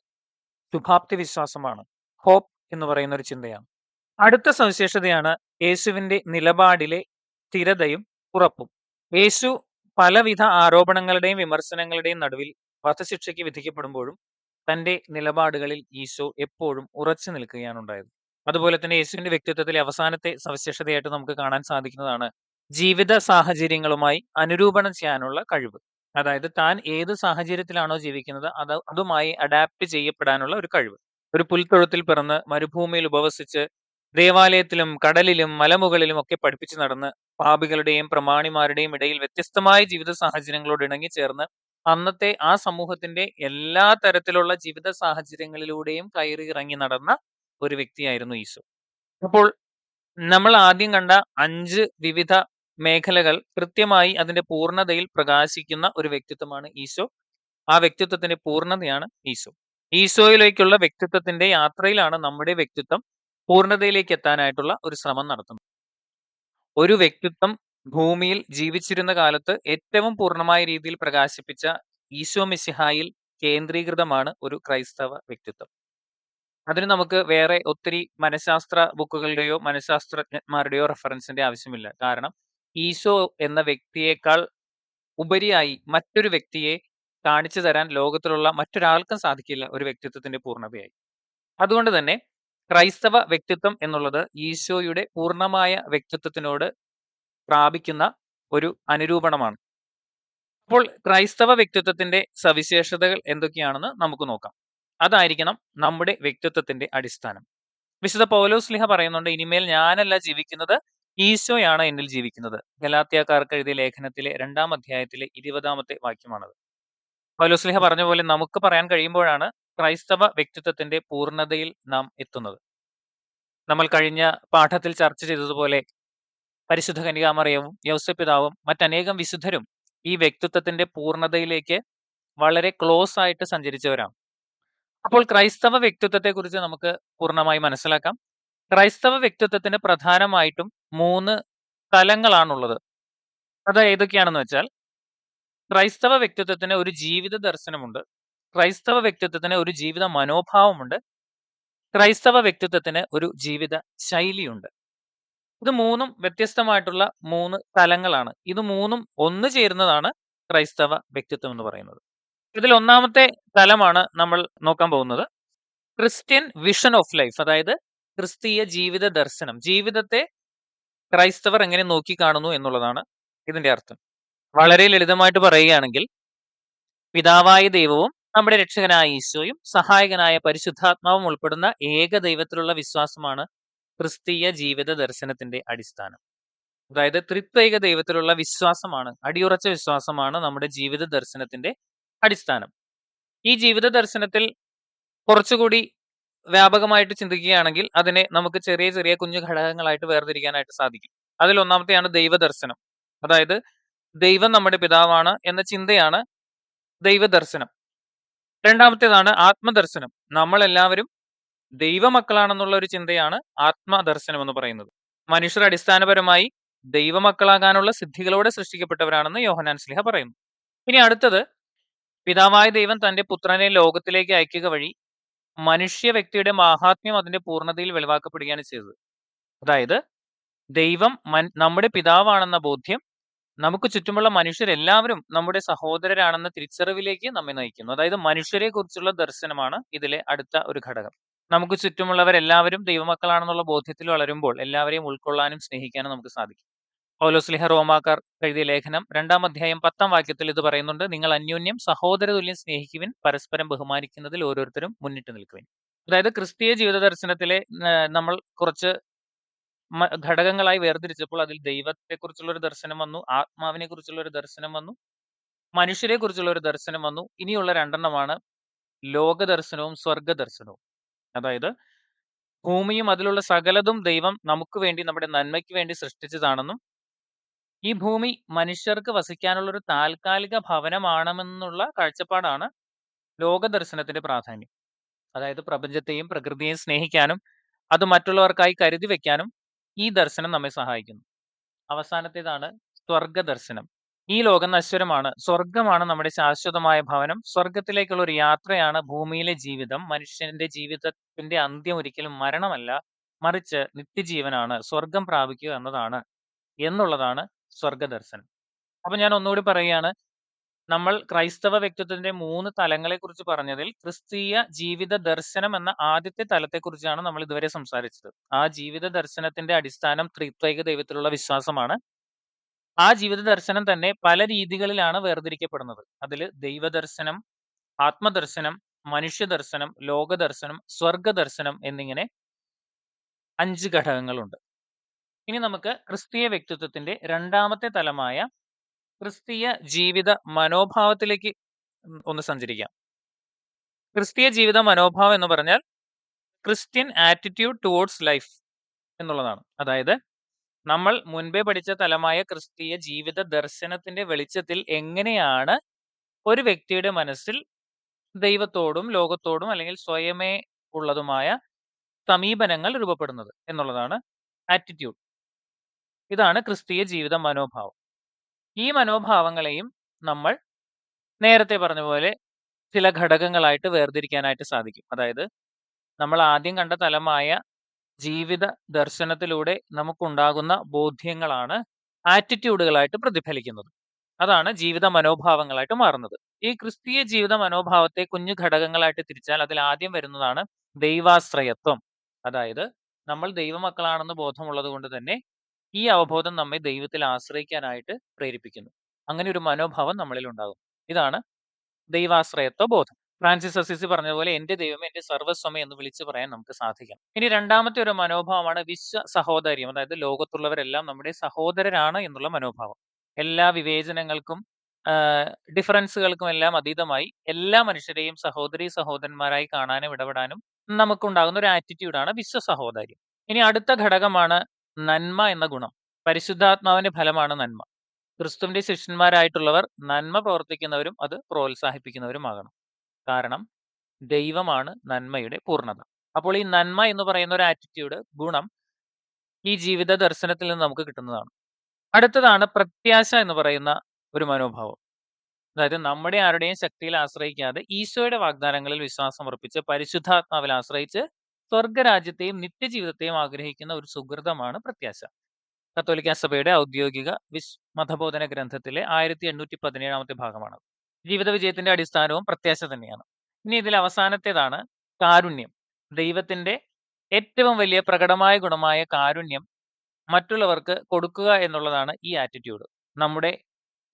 ശുഭാപ്തി വിശ്വാസമാണ് ഹോപ്പ് എന്ന് പറയുന്ന ഒരു ചിന്തയാണ്. അടുത്ത സവിശേഷതയാണ് യേശുവിന്റെ നിലപാടിലെ സ്ഥിരതയും ഉറപ്പും. യേശു പലവിധ ആരോപണങ്ങളുടെയും വിമർശനങ്ങളുടെയും നടുവിൽ വധശിക്ഷയ്ക്ക് വിധിക്കപ്പെടുമ്പോഴും തന്റെ നിലപാടുകളിൽ ഈശോ എപ്പോഴും ഉറച്ചു നിൽക്കുകയാണ് ഉണ്ടായത്. അതുപോലെ തന്നെ യേശുവിന്റെ വ്യക്തിത്വത്തിലെ അവസാനത്തെ സവിശേഷതയായിട്ട് നമുക്ക് കാണാൻ സാധിക്കുന്നതാണ് ജീവിത സാഹചര്യങ്ങളുമായി അനുരൂപണം ചെയ്യാനുള്ള കഴിവ്. അതായത് താൻ ഏത് സാഹചര്യത്തിലാണോ ജീവിക്കുന്നത് അത് അതുമായി അഡാപ്റ്റ് ചെയ്യപ്പെടാനുള്ള ഒരു കഴിവ്. ഒരു പുൽത്തൊഴുത്തിൽ പിറന്ന് മരുഭൂമിയിൽ ഉപവസിച്ച് ദേവാലയത്തിലും കടലിലും മലമുകളിലും ഒക്കെ പഠിപ്പിച്ചു നടന്ന് പാപികളുടെയും പ്രമാണിമാരുടെയും ഇടയിൽ വ്യത്യസ്തമായ ജീവിത സാഹചര്യങ്ങളോട് ഇണങ്ങി ഇണങ്ങിച്ചേർന്ന് അന്നത്തെ ആ സമൂഹത്തിന്റെ എല്ലാ തരത്തിലുള്ള ജീവിത സാഹചര്യങ്ങളിലൂടെയും കയറി ഇറങ്ങി നടന്ന ഒരു വ്യക്തിയായിരുന്നു ഈശോ. അപ്പോൾ നമ്മൾ ആദ്യം കണ്ട അഞ്ച് വിവിധ മേഖലകൾ കൃത്യമായി അതിന്റെ പൂർണതയിൽ പ്രകാശിക്കുന്ന ഒരു വ്യക്തിത്വമാണ് ഈശോ. ആ വ്യക്തിത്വത്തിന്റെ പൂർണതയാണ് ഈശോ. ഈശോയിലേക്കുള്ള വ്യക്തിത്വത്തിന്റെ യാത്രയിലാണ് നമ്മുടെ വ്യക്തിത്വം. പൂർണതയിലേക്ക് എത്താനായിട്ടുള്ള ഒരു ശ്രമം നടത്തുന്നു. ഒരു വ്യക്തിത്വം ഭൂമിയിൽ ജീവിച്ചിരുന്ന കാലത്ത് ഏറ്റവും പൂർണമായ രീതിയിൽ പ്രകാശിപ്പിച്ച ഈശോ മിശിഹായിൽ കേന്ദ്രീകൃതമാണ് ഒരു ക്രൈസ്തവ വ്യക്തിത്വം. അതിന് നമുക്ക് വേറെ ഒത്തിരി മനഃശാസ്ത്ര ബുക്കുകളുടെയോ മനഃശാസ്ത്രജ്ഞന്മാരുടെയോ റെഫറൻസിന്റെ ആവശ്യമില്ല. കാരണം ഈശോ എന്ന വ്യക്തിയേക്കാൾ ഉപരിയായി മറ്റൊരു വ്യക്തിയെ കാണിച്ചു തരാൻ ലോകത്തിലുള്ള മറ്റൊരാൾക്കും സാധിക്കില്ല ഒരു വ്യക്തിത്വത്തിന്റെ പൂർണതയായി. അതുകൊണ്ട് തന്നെ ക്രൈസ്തവ വ്യക്തിത്വം എന്നുള്ളത് ഈശോയുടെ പൂർണമായ വ്യക്തിത്വത്തിനോട് പ്രാപിക്കുന്ന ഒരു അനുരൂപണമാണ്. അപ്പോൾ ക്രൈസ്തവ വ്യക്തിത്വത്തിന്റെ സവിശേഷതകൾ എന്തൊക്കെയാണെന്ന് നമുക്ക് നോക്കാം. അതായിരിക്കണം നമ്മുടെ വ്യക്തിത്വത്തിന്റെ അടിസ്ഥാനം. വിശുദ്ധ പൗലോസ് ലിഹ പറയുന്നുണ്ട് ഇനിമേൽ ഞാനല്ല ജീവിക്കുന്നത് ഈശോയാണ് എന്നിൽ ജീവിക്കുന്നത്. ഗലാത്യാക്കാർക്ക് എഴുതിയ ലേഖനത്തിലെ രണ്ടാം അധ്യായത്തിലെ ഇരുപതാമത്തെ വാക്യമാണത്. പൗലോസ് ലിഹ പറഞ്ഞ പോലെ നമുക്ക് പറയാൻ കഴിയുമ്പോഴാണ് ക്രൈസ്തവ വ്യക്തിത്വത്തിന്റെ പൂർണതയിൽ നാം എത്തുന്നത്. നമ്മൾ കഴിഞ്ഞ പാഠത്തിൽ ചർച്ച ചെയ്തതുപോലെ പരിശുദ്ധ കന്യകാമറിയവും യൗസപിതാവും മറ്റനേകം വിശുദ്ധരും ഈ വ്യക്തിത്വത്തിന്റെ പൂർണതയിലേക്ക് വളരെ ക്ലോസ് ആയിട്ട് സഞ്ചരിച്ചവരാണ്. അപ്പോൾ ക്രൈസ്തവ വ്യക്തിത്വത്തെക്കുറിച്ച് നമുക്ക് പൂർണമായി മനസ്സിലാക്കാം. ക്രൈസ്തവ വ്യക്തിത്വത്തിന് പ്രധാനമായിട്ടും മൂന്ന് തലങ്ങളാണുള്ളത്. അത് ഏതൊക്കെയാണെന്ന് വെച്ചാൽ ക്രൈസ്തവ വ്യക്തിത്വത്തിന് ഒരു ജീവിത ദർശനമുണ്ട്. ക്രൈസ്തവ വ്യക്തിത്വത്തിന് ഒരു ജീവിത മനോഭാവമുണ്ട്. ക്രൈസ്തവ വ്യക്തിത്വത്തിന് ഒരു ജീവിത ശൈലിയുണ്ട്. ഇത് മൂന്നും വ്യത്യസ്തമായിട്ടുള്ള മൂന്ന് തലങ്ങളാണ്. ഇത് മൂന്നും ഒന്ന് ചേരുന്നതാണ് ക്രൈസ്തവ വ്യക്തിത്വം എന്ന് പറയുന്നത്. ഇതിൽ ഒന്നാമത്തെ തലമാണ് നമ്മൾ നോക്കാൻ പോകുന്നത്. ക്രിസ്ത്യൻ വിഷൻ ഓഫ് ലൈഫ് അതായത് ക്രിസ്തീയ ജീവിത ദർശനം ജീവിതത്തെ ക്രൈസ്തവർ എങ്ങനെ നോക്കിക്കാണുന്നു എന്നുള്ളതാണ് ഇതിന്റെ അർത്ഥം. വളരെ ലളിതമായിട്ട് പറയുകയാണെങ്കിൽ പിതാവായ ദൈവവും നമ്മുടെ രക്ഷകനായ ഈശോയും സഹായകനായ പരിശുദ്ധാത്മാവും ഉൾപ്പെടുന്ന ഏക ദൈവത്തിലുള്ള വിശ്വാസമാണ് ക്രിസ്തീയ ജീവിത ദർശനത്തിന്റെ അടിസ്ഥാനം. അതായത് ത്രിത്വൈക ദൈവത്തിലുള്ള വിശ്വാസമാണ് അടിയുറച്ച വിശ്വാസമാണ് നമ്മുടെ ജീവിത ദർശനത്തിന്റെ അടിസ്ഥാനം. ഈ ജീവിത ദർശനത്തിൽ കുറച്ചുകൂടി വ്യാപകമായിട്ട് ചിന്തിക്കുകയാണെങ്കിൽ അതിനെ നമുക്ക് ചെറിയ ചെറിയ കുഞ്ഞു ഘടകങ്ങളായിട്ട് വേർതിരിക്കാനായിട്ട് സാധിക്കും. അതിൽ ഒന്നാമത്തെയാണ് ദൈവദർശനം. അതായത് ദൈവം നമ്മുടെ പിതാവാണ് എന്ന ചിന്തയാണ് ദൈവദർശനം. രണ്ടാമത്തേതാണ് ആത്മദർശനം. നമ്മളെല്ലാവരും ദൈവമക്കളാണെന്നുള്ള ഒരു ചിന്തയാണ് ആത്മദർശനം എന്ന് പറയുന്നത്. മനുഷ്യർ അടിസ്ഥാനപരമായി ദൈവമക്കളാകാനുള്ള സിദ്ധികളോടെ സൃഷ്ടിക്കപ്പെട്ടവരാണെന്ന് യോഹനാൻ സ്ലിഹ പറയുന്നു. ഇനി അടുത്തത് പിതാവായ ദൈവം തന്റെ പുത്രനെ ലോകത്തിലേക്ക് അയക്കുക വഴി മനുഷ്യ വ്യക്തിയുടെ മാഹാത്മ്യം അതിന്റെ പൂർണതയിൽ വെളിവാക്കപ്പെടുകയാണ് ചെയ്തത്. അതായത് ദൈവം നമ്മുടെ പിതാവാണെന്ന ബോധ്യം നമുക്ക് ചുറ്റുമുള്ള മനുഷ്യരെല്ലാവരും നമ്മുടെ സഹോദരരാണെന്ന തിരിച്ചറിവിലേക്ക് നമ്മെ നയിക്കുന്നു. അതായത് മനുഷ്യരെ കുറിച്ചുള്ള ദർശനമാണ് ഇതിലെ അടുത്ത ഒരു ഘടകം. നമുക്ക് ചുറ്റുമുള്ളവരെല്ലാവരും ദൈവമക്കളാണെന്നുള്ള ബോധ്യത്തിൽ വളരുമ്പോൾ എല്ലാവരെയും ഉൾക്കൊള്ളാനും സ്നേഹിക്കാനും നമുക്ക് സാധിക്കും. പൗലോസ്ലിഹ റോമാക്കാർ എഴുതിയ ലേഖനം രണ്ടാം അധ്യായം പത്താം വാക്യത്തിൽ ഇത് പറയുന്നുണ്ട്. നിങ്ങൾ അന്യോന്യം സഹോദരതുല്യം സ്നേഹിക്കുവിൻ പരസ്പരം ബഹുമാനിക്കുന്നതിൽ ഓരോരുത്തരും മുന്നിട്ട് നിൽക്കുവിൻ. അതായത് ക്രിസ്തീയ ജീവിത ദർശനത്തിലെ നമ്മൾ കുറച്ച് ഘടകങ്ങളായി വേർതിരിച്ചപ്പോൾ അതിൽ ദൈവത്തെക്കുറിച്ചുള്ള ഒരു ദർശനം വന്നു, ആത്മാവിനെ കുറിച്ചുള്ള ഒരു ദർശനം വന്നു, മനുഷ്യരെ കുറിച്ചുള്ള ഒരു ദർശനം വന്നു. ഇനിയുള്ള രണ്ടെണ്ണമാണ് ലോകദർശനവും സ്വർഗദർശനവും. അതായത് ഭൂമിയും അതിലുള്ള സകലതും ദൈവം നമുക്ക് വേണ്ടി നമ്മുടെ നന്മയ്ക്ക് വേണ്ടി സൃഷ്ടിച്ചതാണെന്നും ഈ ഭൂമി മനുഷ്യർക്ക് വസിക്കാനുള്ള ഒരു താൽക്കാലിക ഭവനമാണെന്നുള്ള കാഴ്ചപ്പാടാണ് ലോകദർശനത്തിന്റെ പ്രാധാന്യം. അതായത് പ്രപഞ്ചത്തെയും പ്രകൃതിയെയും സ്നേഹിക്കാനും അത് മറ്റുള്ളവർക്കായി കരുതി വെക്കാനും ഈ ദർശനം നമ്മെ സഹായിക്കുന്നു. അവസാനത്തേതാണ് സ്വർഗ ദർശനം ഈ ലോകം നശ്വരമാണ്. സ്വർഗമാണ് നമ്മുടെ ശാശ്വതമായ ഭവനം. സ്വർഗത്തിലേക്കുള്ള ഒരു യാത്രയാണ് ഭൂമിയിലെ ജീവിതം. മനുഷ്യന്റെ ജീവിതത്തിന്റെ അന്ത്യം ഒരിക്കലും മരണമല്ല, മറിച്ച് നിത്യജീവനാണ്. സ്വർഗം പ്രാപിക്കുക എന്നതാണ് എന്നുള്ളതാണ് സ്വർഗദർശനം. അപ്പൊ ഞാൻ ഒന്നുകൂടി പറയുകയാണ്. നമ്മൾ ക്രൈസ്തവ വ്യക്തിത്വത്തിന്റെ മൂന്ന് തലങ്ങളെക്കുറിച്ച് പറഞ്ഞതിൽ ക്രിസ്തീയ ജീവിത ദർശനം എന്ന ആദ്യത്തെ തലത്തെക്കുറിച്ചാണ് നമ്മൾ ഇതുവരെ സംസാരിച്ചത്. ആ ജീവിത ദർശനത്തിന്റെ അടിസ്ഥാനം ത്രിത്വൈക ദൈവത്തിലുള്ള വിശ്വാസമാണ്. ആ ജീവിത ദർശനം തന്നെ പല രീതികളിലാണ് വേർതിരിക്കപ്പെടുന്നത്. അതിൽ ദൈവദർശനം, ആത്മദർശനം, മനുഷ്യദർശനം, ലോകദർശനം, സ്വർഗദർശനം എന്നിങ്ങനെ അഞ്ച് ഘടകങ്ങളുണ്ട്. ഇനി നമുക്ക് ക്രിസ്തീയ വ്യക്തിത്വത്തിന്റെ രണ്ടാമത്തെ തലമായ ക്രിസ്തീയ ജീവിത മനോഭാവത്തിലേക്ക് ഒന്ന് സഞ്ചരിക്കാം. ക്രിസ്തീയ ജീവിത മനോഭാവം എന്ന് പറഞ്ഞാൽ ക്രിസ്ത്യൻ ആറ്റിറ്റ്യൂഡ് ടുവേർഡ്സ് ലൈഫ് എന്നുള്ളതാണ്. അതായത് നമ്മൾ മുൻപേ പഠിച്ച തലമായ ക്രിസ്തീയ ജീവിത ദർശനത്തിന്റെ വെളിച്ചത്തിൽ എങ്ങനെയാണ് ഒരു വ്യക്തിയുടെ മനസ്സിൽ ദൈവത്തോടും ലോകത്തോടും അല്ലെങ്കിൽ സ്വയമേ ഉള്ളതുമായ സമീപനങ്ങൾ രൂപപ്പെടുന്നത് എന്നുള്ളതാണ് ആറ്റിറ്റ്യൂഡ്. ഇതാണ് ക്രിസ്തീയ ജീവിത മനോഭാവം. ഈ മനോഭാവങ്ങളെയും നമ്മൾ നേരത്തെ പറഞ്ഞ പോലെ ചില ഘടകങ്ങളായിട്ട് വേർതിരിക്കാനായിട്ട് സാധിക്കും. അതായത് നമ്മൾ ആദ്യം കണ്ട തലമായ ജീവിത ദർശനത്തിലൂടെ നമുക്കുണ്ടാകുന്ന ബോധ്യങ്ങളാണ് ആറ്റിറ്റ്യൂഡുകളായിട്ട് പ്രതിഫലിക്കുന്നത്. അതാണ് ജീവിത മനോഭാവങ്ങളായിട്ട് മാറുന്നത്. ഈ ക്രിസ്തീയ ജീവിത മനോഭാവത്തെ കുഞ്ഞു ഘടകങ്ങളായിട്ട് തിരിച്ചാൽ അതിൽ ആദ്യം വരുന്നതാണ് ദൈവാശ്രയത്വം. അതായത് നമ്മൾ ദൈവമക്കളാണെന്ന് ബോധമുള്ളത് കൊണ്ട് തന്നെ ഈ അവബോധം നമ്മെ ദൈവത്തിൽ ആശ്രയിക്കാനായിട്ട് പ്രേരിപ്പിക്കുന്നു. അങ്ങനെ ഒരു മനോഭാവം നമ്മളിൽ ഉണ്ടാകും. ഇതാണ് ദൈവാശ്രയത്വ ബോധം. ഫ്രാൻസിസ് അസിസി പറഞ്ഞതുപോലെ എന്റെ ദൈവമേ എന്റെ സർവസ്വമേ എന്ന് വിളിച്ചു പറയാൻ നമുക്ക് സാധിക്കണം. ഇനി രണ്ടാമത്തെ ഒരു മനോഭാവമാണ് വിശ്വ സഹോദര്യം. അതായത് ലോകത്തുള്ളവരെല്ലാം നമ്മുടെ സഹോദരരാണ് എന്നുള്ള മനോഭാവം. എല്ലാ വിവേചനങ്ങൾക്കും ഡിഫറൻസുകൾക്കും എല്ലാം അതീതമായി എല്ലാ മനുഷ്യരെയും സഹോദരീ സഹോദരന്മാരായി കാണാനും ഇടപെടാനും നമുക്കുണ്ടാകുന്ന ഒരു ആറ്റിറ്റ്യൂഡാണ് വിശ്വ സഹോദര്യം. ഇനി അടുത്ത ഘടകമാണ് നന്മ എന്ന ഗുണം. പരിശുദ്ധാത്മാവിന്റെ ഫലമാണ് നന്മ. ക്രിസ്തുവിന്റെ ശിഷ്യന്മാരായിട്ടുള്ളവർ നന്മ പ്രവർത്തിക്കുന്നവരും അത് പ്രോത്സാഹിപ്പിക്കുന്നവരുമാകണം. കാരണം ദൈവമാണ് നന്മയുടെ പൂർണത. അപ്പോൾ ഈ നന്മ എന്ന് പറയുന്ന ഒരു ആറ്റിറ്റ്യൂഡ്, ഗുണം ഈ ജീവിത ദർശനത്തിൽ നിന്ന് നമുക്ക് കിട്ടുന്നതാണ്. അടുത്തതാണ് പ്രത്യാശ എന്ന് പറയുന്ന ഒരു മനോഭാവം. അതായത് നമ്മുടെ ആരുടെയും ശക്തിയിൽ ആശ്രയിക്കാതെ ഈശോയുടെ വാഗ്ദാനങ്ങളിൽ വിശ്വാസം അർപ്പിച്ച് പരിശുദ്ധാത്മാവിൽ ആശ്രയിച്ച് സ്വർഗരാജ്യത്തെയും നിത്യജീവിതത്തെയും ആഗ്രഹിക്കുന്ന ഒരു സുഹൃതമാണ് പ്രത്യാശ. കത്തോലിക്ക സഭയുടെ ഔദ്യോഗിക വിശ് മതബോധന ഗ്രന്ഥത്തിലെ 1817 ഭാഗമാണ്. ജീവിത വിജയത്തിന്റെ അടിസ്ഥാനവും പ്രത്യാശ തന്നെയാണ്. ഇനി ഇതിൽ അവസാനത്തേതാണ് കാരുണ്യം. ദൈവത്തിന്റെ ഏറ്റവും വലിയ പ്രകടമായ ഗുണമായ കാരുണ്യം മറ്റുള്ളവർക്ക് കൊടുക്കുക എന്നുള്ളതാണ് ഈ ആറ്റിറ്റ്യൂഡ്. നമ്മുടെ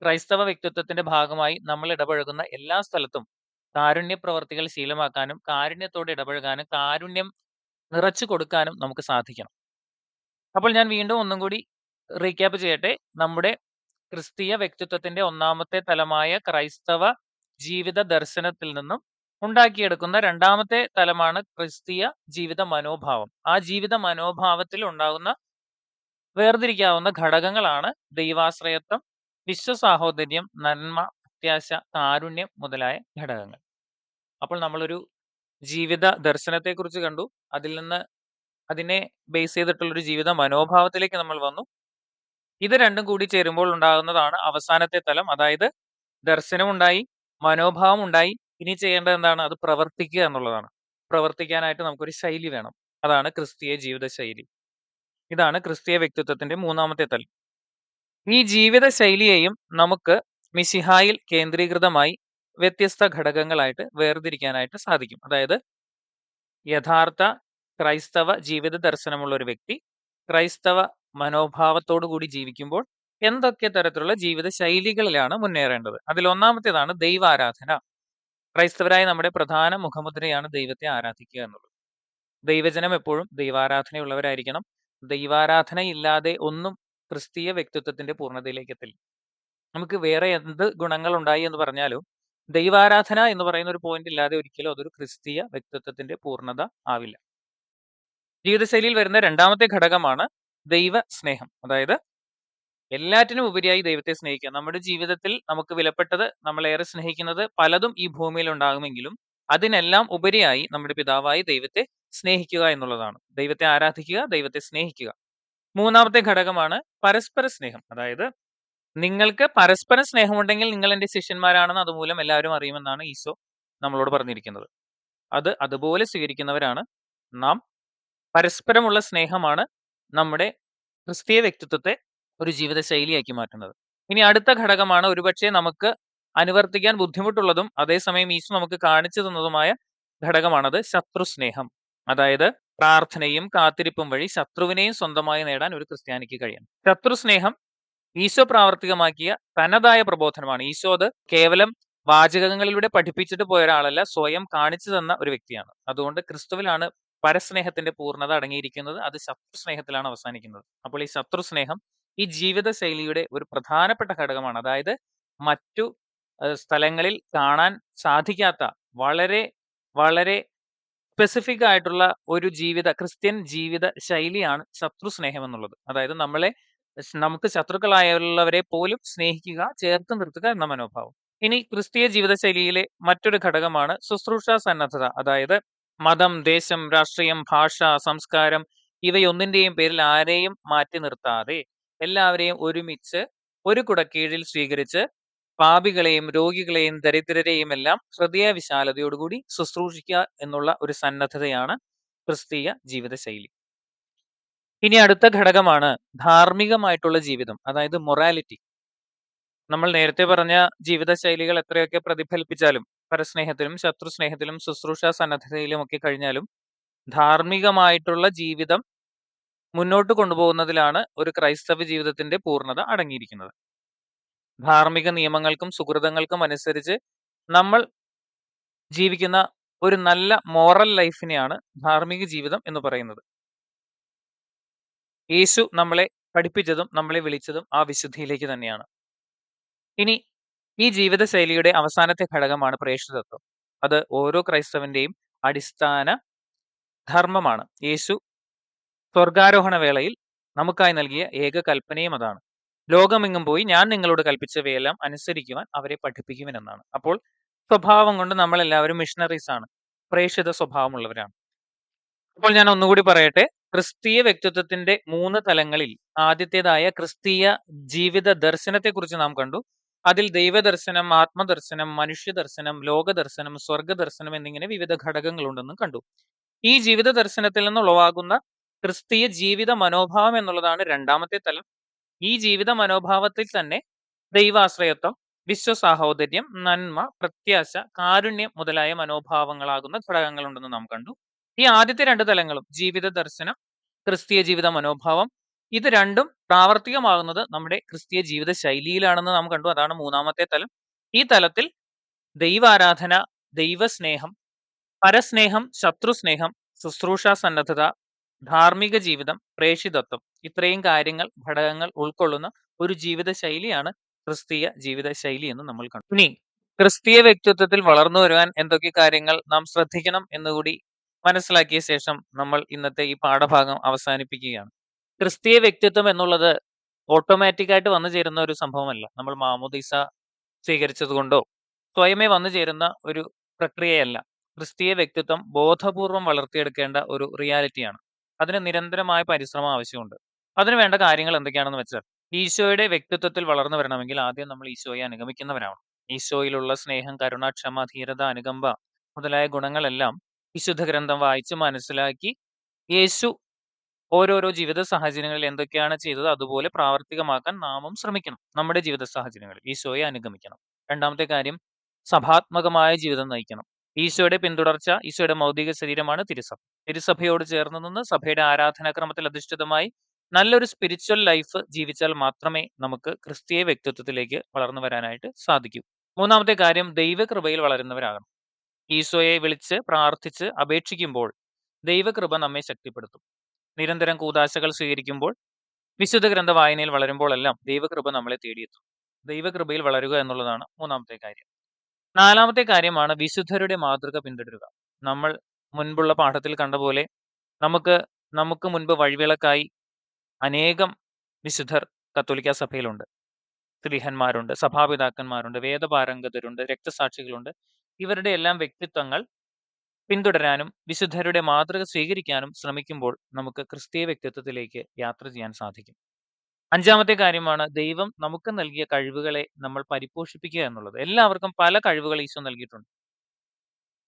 ക്രൈസ്തവ വ്യക്തിത്വത്തിന്റെ ഭാഗമായി നമ്മൾ ഇടപഴകുന്ന എല്ലാ സ്ഥലത്തും കാരുണ്യ പ്രവർത്തികൾ ശീലമാക്കാനും കാരുണ്യത്തോടെ ഇടപഴകാനും കാരുണ്യം നിറച്ചു കൊടുക്കാനും നമുക്ക് സാധിക്കണം. അപ്പോൾ ഞാൻ വീണ്ടും ഒന്നും കൂടി റീക്യാപ്പ് ചെയ്യട്ടെ. നമ്മുടെ ക്രിസ്തീയ വ്യക്തിത്വത്തിന്റെ ഒന്നാമത്തെ തലമായ ക്രൈസ്തവ ജീവിത ദർശനത്തിൽ നിന്നും ഉണ്ടാക്കിയെടുക്കുന്ന രണ്ടാമത്തെ തലമാണ് ക്രിസ്തീയ ജീവിത മനോഭാവം. ആ ജീവിത മനോഭാവത്തിൽ ഉണ്ടാകുന്ന വേർതിരിക്കാവുന്ന ഘടകങ്ങളാണ് ദൈവാശ്രയത്വം, വിശ്വസാഹോദര്യം, നന്മ, പ്രത്യാശ, കാരുണ്യം മുതലായ ഘടകങ്ങൾ. അപ്പോൾ നമ്മളൊരു ജീവിത ദർശനത്തെക്കുറിച്ച് കണ്ടു. അതിൽ നിന്ന് അതിനെ ബേസ് ചെയ്തിട്ടുള്ളൊരു ജീവിത മനോഭാവത്തിലേക്ക് നമ്മൾ വന്നു. ഇത് രണ്ടും കൂടി ചേരുമ്പോൾ ഉണ്ടാകുന്നതാണ് അവസാനത്തെ തലം. അതായത് ദർശനമുണ്ടായി, മനോഭാവം ഉണ്ടായി. ഇനി ചെയ്യേണ്ടത് എന്താണ്? അത് പ്രവർത്തിക്കുക എന്നുള്ളതാണ്. പ്രവർത്തിക്കാനായിട്ട് നമുക്കൊരു ശൈലി വേണം. അതാണ് ക്രിസ്തീയ ജീവിത ശൈലി. ഇതാണ് ക്രിസ്തീയ വ്യക്തിത്വത്തിന്റെ മൂന്നാമത്തെ തലം. ഈ ജീവിത ശൈലിയെയും നമുക്ക് മിശിഹായിൽ കേന്ദ്രീകൃതമായി വ്യത്യസ്ത ഘടകങ്ങളായിട്ട് വേർതിരിക്കാനായിട്ട് സാധിക്കും. അതായത് യഥാർത്ഥ ക്രൈസ്തവ ജീവിത ദർശനമുള്ള ഒരു വ്യക്തി ക്രൈസ്തവ മനോഭാവത്തോടു കൂടി ജീവിക്കുമ്പോൾ എന്തൊക്കെ തരത്തിലുള്ള ജീവിത ശൈലികളിലാണ് മുന്നേറേണ്ടത്? അതിൽ ഒന്നാമത്തേതാണ് ദൈവാരാധന. ക്രൈസ്തവരായ നമ്മുടെ പ്രധാന മുഖമുദ്രയാണ് ദൈവത്തെ ആരാധിക്കുക എന്നുള്ളത്. ദൈവജനം എപ്പോഴും ദൈവാരാധനയുള്ളവരായിരിക്കണം. ദൈവാരാധന ഇല്ലാതെ ഒന്നും ക്രിസ്തീയ വ്യക്തിത്വത്തിന്റെ പൂർണതയിലേക്ക് എത്തില്ല. നമുക്ക് വേറെ എന്ത് ഗുണങ്ങൾ ഉണ്ടായി എന്ന് പറഞ്ഞാലും ദൈവാരാധന എന്ന് പറയുന്ന ഒരു പോയിന്റ് ഇല്ലാതെ ഒരിക്കലും അതൊരു ക്രിസ്തീയ വ്യക്തിത്വത്തിന്റെ പൂർണത ആവില്ല. ജീവിതശൈലിയിൽ വരുന്ന രണ്ടാമത്തെ ഘടകമാണ് ദൈവ സ്നേഹം. അതായത് എല്ലാറ്റിനും ഉപരിയായി ദൈവത്തെ സ്നേഹിക്കുക. നമ്മുടെ ജീവിതത്തിൽ നമുക്ക് വിലപ്പെട്ടത് നമ്മളേറെ സ്നേഹിക്കുന്നത് പലതും ഈ ഭൂമിയിൽ ഉണ്ടാകുമെങ്കിലും അതിനെല്ലാം ഉപരിയായി നമ്മുടെ പിതാവായി ദൈവത്തെ സ്നേഹിക്കുക എന്നുള്ളതാണ്. ദൈവത്തെ ആരാധിക്കുക, ദൈവത്തെ സ്നേഹിക്കുക. മൂന്നാമത്തെ ഘടകമാണ് പരസ്പര സ്നേഹം. അതായത് നിങ്ങൾക്ക് പരസ്പരം സ്നേഹമുണ്ടെങ്കിൽ നിങ്ങൾ എന്റെ ശിഷ്യന്മാരാണെന്ന് അതുമൂലം എല്ലാവരും അറിയുമെന്നാണ് ഈശോ നമ്മളോട് പറഞ്ഞിരിക്കുന്നത്. അത് അതുപോലെ സ്വീകരിക്കുന്നവരാണ് നാം. പരസ്പരമുള്ള സ്നേഹമാണ് നമ്മുടെ ക്രിസ്തീയ വ്യക്തിത്വത്തെ ഒരു ജീവിതശൈലിയാക്കി മാറ്റുന്നത്. ഇനി അടുത്ത ഘടകമാണ് ഒരുപക്ഷെ നമുക്ക് അനുവർത്തിക്കാൻ ബുദ്ധിമുട്ടുള്ളതും അതേസമയം ഈശോ നമുക്ക് കാണിച്ചു തന്നതുമായ ഘടകമാണത് ശത്രുസ്നേഹം. അതായത് പ്രാർത്ഥനയും കാത്തിരിപ്പും വഴി ശത്രുവിനെയും സ്വന്തമായി നേടാൻ ഒരു ക്രിസ്ത്യാനിക്ക് കഴിയണം. ശത്രുസ്നേഹം ഈശോ പ്രാവർത്തികമാക്കിയ തനതായ പ്രബോധനമാണ്. ഈശോ അത് കേവലം വാചകങ്ങളിലൂടെ പഠിപ്പിച്ചിട്ട് പോയ ഒരാളല്ല, സ്വയം കാണിച്ചു തന്ന ഒരു വ്യക്തിയാണ്. അതുകൊണ്ട് ക്രിസ്തുവിലാണ് പരസ്നേഹത്തിന്റെ പൂർണത അടങ്ങിയിരിക്കുന്നത്. അത് ശത്രു സ്നേഹത്തിലാണ് അവസാനിക്കുന്നത്. അപ്പോൾ ഈ ശത്രു സ്നേഹം ഈ ജീവിത ശൈലിയുടെ ഒരു പ്രധാനപ്പെട്ട ഘടകമാണ്. അതായത് മറ്റു സ്ഥലങ്ങളിൽ കാണാൻ സാധിക്കാത്ത വളരെ വളരെ സ്പെസിഫിക് ആയിട്ടുള്ള ഒരു ജീവിത ക്രിസ്ത്യൻ ജീവിത ശൈലിയാണ് ശത്രു സ്നേഹം എന്നുള്ളത്. അതായത് നമ്മളെ നമുക്ക് ശത്രുക്കളായുള്ളവരെ പോലും സ്നേഹിക്കുക, ചേർത്ത് നിർത്തുക എന്ന മനോഭാവം. ഇനി ക്രിസ്തീയ ജീവിതശൈലിയിലെ മറ്റൊരു ഘടകമാണ് ശുശ്രൂഷ സന്നദ്ധത. അതായത് മതം, ദേശം, രാഷ്ട്രീയം, ഭാഷ, സംസ്കാരം ഇവയൊന്നിന്റെയും പേരിൽ ആരെയും മാറ്റി നിർത്താതെ എല്ലാവരെയും ഒരുമിച്ച് ഒരു കുടക്കീഴിൽ സ്വീകരിച്ച് പാപികളെയും രോഗികളെയും ദരിദ്രരെയും എല്ലാം ഹൃദയ ഹൃദയവിശാലതയോടുകൂടി ശുശ്രൂഷിക്കുക എന്നുള്ള ഒരു സന്നദ്ധതയാണ് ക്രിസ്തീയ ജീവിത ശൈലി. ഇനി അടുത്ത ഘടകമാണ് ധാർമ്മികമായിട്ടുള്ള ജീവിതം. അതായത് മൊറാലിറ്റി. നമ്മൾ നേരത്തെ പറഞ്ഞ ജീവിതശൈലികൾ എത്രയൊക്കെ പ്രതിഫലിപ്പിച്ചാലും പരസ്നേഹത്തിലും ശത്രുസ്നേഹത്തിലും ശുശ്രൂഷ സന്നദ്ധതയിലും ഒക്കെ കഴിഞ്ഞാലും ധാർമ്മികമായിട്ടുള്ള ജീവിതം മുന്നോട്ട് കൊണ്ടുപോകുന്നതിലാണ് ഒരു ക്രൈസ്തവ ജീവിതത്തിന്റെ പൂർണത അടങ്ങിയിരിക്കുന്നത്. ധാർമ്മിക നിയമങ്ങൾക്കും സുഹൃതങ്ങൾക്കും അനുസരിച്ച് നമ്മൾ ജീവിക്കുന്ന ഒരു നല്ല മോറൽ ലൈഫിനെയാണ് ധാർമ്മിക ജീവിതം എന്ന് പറയുന്നത്. യേശു നമ്മളെ പഠിപ്പിച്ചതും നമ്മളെ വിളിച്ചതും ആ വിശുദ്ധിയിലേക്ക് തന്നെയാണ്. ഇനി ഈ ജീവിതശൈലിയുടെ അവസാനത്തെ ഘടകമാണ് പ്രേക്ഷിതത്വം. അത് ഓരോ ക്രൈസ്തവന്റെയും അടിസ്ഥാന ധർമ്മമാണ്. യേശു സ്വർഗാരോഹണ വേളയിൽ നമുക്കായി നൽകിയ ഏക കൽപ്പനയും അതാണ്. ലോകമെങ്ങും പോയി ഞാൻ നിങ്ങളോട് കൽപ്പിച്ചവയെല്ലാം അനുസരിക്കുവാൻ അവരെ പഠിപ്പിക്കുമെന്നാണ് അപ്പോൾ സ്വഭാവം കൊണ്ട് നമ്മളെല്ലാവരും മിഷണറീസ് ആണ്. പ്രേക്ഷിത സ്വഭാവമുള്ളവരാണ്. അപ്പോൾ ഞാൻ ഒന്നുകൂടി പറയട്ടെ. ക്രിസ്തീയ വ്യക്തിത്വത്തിന്റെ മൂന്ന് തലങ്ങളിൽ ആദ്യത്തേതായ ക്രിസ്തീയ ജീവിത ദർശനത്തെക്കുറിച്ച് നാം കണ്ടു. അതിൽ ദൈവദർശനം, ആത്മദർശനം, മനുഷ്യദർശനം, ലോകദർശനം, സ്വർഗദർശനം എന്നിങ്ങനെ വിവിധ ഘടകങ്ങളുണ്ടെന്നും കണ്ടു. ഈ ജീവിത ദർശനത്തിൽ നിന്ന് ഉളവാകുന്ന ക്രിസ്തീയ ജീവിത മനോഭാവം എന്നുള്ളതാണ് രണ്ടാമത്തെ തലം. ഈ ജീവിത മനോഭാവത്തിൽ തന്നെ ദൈവാശ്രയത്വം, വിശ്വസാഹോദര്യം, നന്മ, പ്രത്യാശ, കാരുണ്യം മുതലായ മനോഭാവങ്ങളാകുന്ന ഘടകങ്ങളുണ്ടെന്ന് നാം കണ്ടു. ഈ ആദ്യത്തെ രണ്ട് തലങ്ങളും ജീവിത ദർശനം, ക്രിസ്തീയ ജീവിത മനോഭാവം ഇത് രണ്ടും പ്രാവർത്തികമാകുന്നത് നമ്മുടെ ക്രിസ്തീയ ജീവിത ശൈലിയിലാണെന്ന് നാം കണ്ടു. അതാണ് മൂന്നാമത്തെ തലം. ഈ തലത്തിൽ ദൈവാരാധന, ദൈവസ്നേഹം, പരസ്നേഹം, ശത്രുസ്നേഹം, ശുശ്രൂഷ സന്നദ്ധത, ധാർമ്മിക ജീവിതം, പ്രേഷിതത്വം ഇത്രയും കാര്യങ്ങൾ, ഘടകങ്ങൾ ഉൾക്കൊള്ളുന്ന ഒരു ജീവിത ശൈലിയാണ് ക്രിസ്തീയ ജീവിത ശൈലി എന്ന് നമ്മൾ കണ്ടു. ഇനി ക്രിസ്തീയ വ്യക്തിത്വത്തിൽ വളർന്നു വരുവാൻ എന്തൊക്കെ കാര്യങ്ങൾ നാം ശ്രദ്ധിക്കണം എന്നുകൂടി മനസ്സിലാക്കിയ ശേഷം നമ്മൾ ഇന്നത്തെ ഈ പാഠഭാഗം അവസാനിപ്പിക്കുകയാണ്. ക്രിസ്തീയ വ്യക്തിത്വം എന്നുള്ളത് ഓട്ടോമാറ്റിക്കായിട്ട് വന്നു ചേരുന്ന ഒരു സംഭവമല്ല. നമ്മൾ മാമോദീസ സ്വീകരിച്ചത് കൊണ്ടോ സ്വയമേ വന്നു ചേരുന്ന ഒരു പ്രക്രിയയല്ല. ക്രിസ്തീയ വ്യക്തിത്വം ബോധപൂർവം വളർത്തിയെടുക്കേണ്ട ഒരു റിയാലിറ്റിയാണ്. അതിന് നിരന്തരമായ പരിശ്രമം ആവശ്യമുണ്ട്. അതിന് വേണ്ട കാര്യങ്ങൾ എന്തൊക്കെയാണെന്ന് വെച്ചാൽ ഈശോയുടെ വ്യക്തിത്വത്തിൽ വളർന്നു വരണമെങ്കിൽ ആദ്യം നമ്മൾ ഈശോയെ അനുഗമിക്കുന്നവരാവണം. ഈശോയിലുള്ള സ്നേഹം, കരുണ, ക്ഷമ, ധീരത, അനുകമ്പ മുതലായ ഗുണങ്ങളെല്ലാം വിശുദ്ധ ഗ്രന്ഥം വായിച്ച് മനസ്സിലാക്കി യേശു ഓരോരോ ജീവിത സാഹചര്യങ്ങളിൽ എന്തൊക്കെയാണ് ചെയ്തത് അതുപോലെ പ്രാവർത്തികമാക്കാൻ നാമും ശ്രമിക്കണം. നമ്മുടെ ജീവിത സാഹചര്യങ്ങളിൽ ഈശോയെ അനുഗമിക്കണം. രണ്ടാമത്തെ കാര്യം സഭാത്മകമായ ജീവിതം നയിക്കണം. ഈശോയുടെ പിന്തുടർച്ച ഈശോയുടെ മൗതിക ശരീരമാണ് തിരുസഭ. തിരുസഭയോട് ചേർന്ന് നിന്ന് സഭയുടെ ആരാധനാക്രമത്തിൽ അധിഷ്ഠിതമായി നല്ലൊരു സ്പിരിച്വൽ ലൈഫ് ജീവിച്ചാൽ മാത്രമേ നമുക്ക് ക്രിസ്തീയ വ്യക്തിത്വത്തിലേക്ക് വളർന്നു വരാനായിട്ട് സാധിക്കൂ. മൂന്നാമത്തെ കാര്യം ദൈവകൃപയിൽ വളരുന്നവരാകണം. ഈശോയെ വിളിച്ച് പ്രാർത്ഥിച്ച് അപേക്ഷിക്കുമ്പോൾ ദൈവകൃപ നമ്മെ ശക്തിപ്പെടുത്തും. നിരന്തരം കൂതാശകൾ സ്വീകരിക്കുമ്പോൾ വിശുദ്ധ ഗ്രന്ഥ വായനയിൽ വളരുമ്പോഴെല്ലാം ദൈവകൃപ നമ്മളെ തേടിയെത്തും. ദൈവകൃപയിൽ വളരുക എന്നുള്ളതാണ് മൂന്നാമത്തെ കാര്യം. നാലാമത്തെ കാര്യമാണ് വിശുദ്ധരുടെ മാതൃക പിന്തുടരുക. നമ്മൾ മുൻപുള്ള പാഠത്തിൽ കണ്ട പോലെ നമുക്ക് നമുക്ക് മുൻപ് വഴിവിളക്കായി അനേകം വിശുദ്ധർ കത്തോലിക്ക സഭയിലുണ്ട്. സ്ത്രീഹന്മാരുണ്ട് സഭാപിതാക്കന്മാരുണ്ട്, വേദപാരംഗതരുണ്ട്, രക്തസാക്ഷികളുണ്ട്. ഇവരുടെ എല്ലാം വ്യക്തിത്വങ്ങൾ പിന്തുടരാനും വിശുദ്ധരുടെ മാതൃക സ്വീകരിക്കാനും ശ്രമിക്കുമ്പോൾ നമുക്ക് ക്രിസ്തീയ വ്യക്തിത്വത്തിലേക്ക് യാത്ര ചെയ്യാൻ സാധിക്കും. അഞ്ചാമത്തെ കാര്യമാണ് ദൈവം നമുക്ക് നൽകിയ കഴിവുകളെ നമ്മൾ പരിപോഷിപ്പിക്കുക എന്നുള്ളത്. എല്ലാവർക്കും പല കഴിവുകൾ ഈശോ നൽകിയിട്ടുണ്ട്.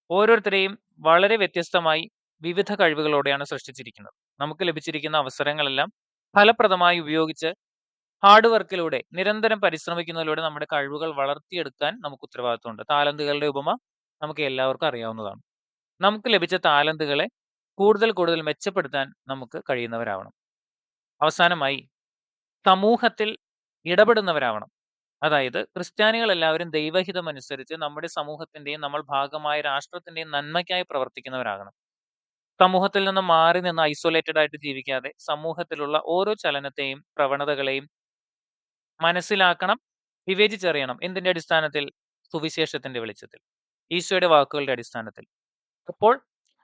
ഓരോരുത്തരെയും വളരെ വ്യത്യസ്തമായി വിവിധ കഴിവുകളോടെയാണ് സൃഷ്ടിച്ചിരിക്കുന്നത്. നമുക്ക് ലഭിച്ചിരിക്കുന്ന അവസരങ്ങളെല്ലാം ഫലപ്രദമായി ഉപയോഗിച്ച് ഹാർഡ് വർക്കിലൂടെ നിരന്തരം പരിശ്രമിക്കുന്നതിലൂടെ നമ്മുടെ കഴിവുകൾ വളർത്തിയെടുക്കാൻ നമുക്ക് ഉത്തരവാദിത്വമുണ്ട്. താലന്തുകളുടെ ഉപമ നമുക്ക് എല്ലാവർക്കും അറിയാവുന്നതാണ്. നമുക്ക് ലഭിച്ച താലന്തുകളെ കൂടുതൽ കൂടുതൽ മെച്ചപ്പെടുത്താൻ നമുക്ക് കഴിയുന്നവരാവണം. അവസാനമായി സമൂഹത്തിൽ ഇടപെടുന്നവരാവണം. അതായത് ക്രിസ്ത്യാനികൾ എല്ലാവരും ദൈവഹിതം അനുസരിച്ച് നമ്മുടെ സമൂഹത്തിന്റെയും നമ്മൾ ഭാഗമായ രാഷ്ട്രത്തിന്റെയും നന്മയ്ക്കായി പ്രവർത്തിക്കുന്നവരാകണം. സമൂഹത്തിൽ നിന്ന് മാറി നിന്ന് ഐസൊലേറ്റഡ് ആയിട്ട് ജീവിക്കാതെ സമൂഹത്തിലുള്ള ഓരോ ചലനത്തെയും പ്രവണതകളെയും മനസ്സിലാക്കണം, വിവേചിച്ചറിയണം. എന്തിന്റെ അടിസ്ഥാനത്തിൽ? സുവിശേഷത്തിന്റെ വെളിച്ചത്തിൽ. ഈശോയുടെ വാക്കുകളുടെ അടിസ്ഥാനത്തിൽ. അപ്പോൾ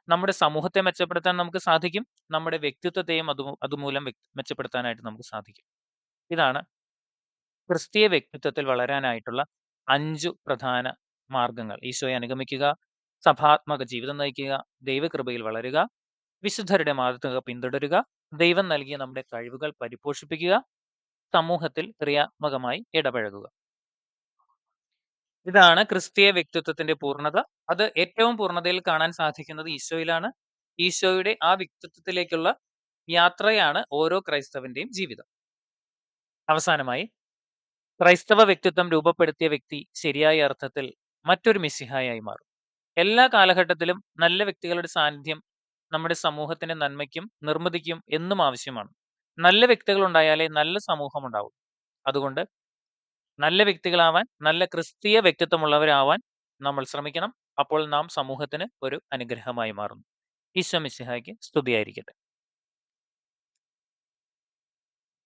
നമ്മുടെ സമൂഹത്തെ മെച്ചപ്പെടുത്താൻ നമുക്ക് സാധിക്കും. നമ്മുടെ വ്യക്തിത്വത്തെയും അത് അതുമൂലം മെച്ചപ്പെടുത്താനായിട്ട് നമുക്ക് സാധിക്കും. ഇതാണ് ക്രിസ്തീയ വ്യക്തിത്വത്തിൽ വളരാനായിട്ടുള്ള അഞ്ചു പ്രധാന മാർഗങ്ങൾ ഈശോയെ അനുഗമിക്കുക, സഭാത്മക ജീവിതം നയിക്കുക, ദൈവകൃപയിൽ വളരുക, വിശുദ്ധരുടെ മാതൃക പിന്തുടരുക, ദൈവം നൽകിയ നമ്മുടെ കഴിവുകൾ പരിപോഷിപ്പിക്കുക, സമൂഹത്തിൽ ക്രിയാത്മകമായി ഇടപഴകുക. ഇതാണ് ക്രിസ്തീയ വ്യക്തിത്വത്തിന്റെ പൂർണത. അത് ഏറ്റവും പൂർണതയിൽ കാണാൻ സാധിക്കുന്നത് ഈശോയിലാണ്. ഈശോയുടെ ആ വ്യക്തിത്വത്തിലേക്കുള്ള യാത്രയാണ് ഓരോ ക്രൈസ്തവന്റെയും ജീവിതം. അവസാനമായി ക്രൈസ്തവ വ്യക്തിത്വം രൂപപ്പെടുത്തിയ വ്യക്തി ശരിയായ അർത്ഥത്തിൽ മറ്റൊരു മിശിഹായായി മാറും. എല്ലാ കാലഘട്ടത്തിലും നല്ല വ്യക്തികളുടെ സാന്നിധ്യം നമ്മുടെ സമൂഹത്തിന്റെ നന്മയ്ക്കും നിർമ്മിതിക്കും എന്നും ആവശ്യമാണ്. നല്ല വ്യക്തികൾ ഉണ്ടായാലേ നല്ല സമൂഹം ഉണ്ടാവും അതുകൊണ്ട് നല്ല വ്യക്തികളാവാൻ, നല്ല ക്രിസ്തീയ വ്യക്തിത്വമുള്ളവരാവാൻ നമ്മൾ ശ്രമിക്കണം. അപ്പോൾ നാം സമൂഹത്തിന് ഒരു അനുഗ്രഹമായി മാറുന്നു. ഈശോ മിശിഹായ്ക്ക് സ്തുതിയായിരിക്കട്ടെ.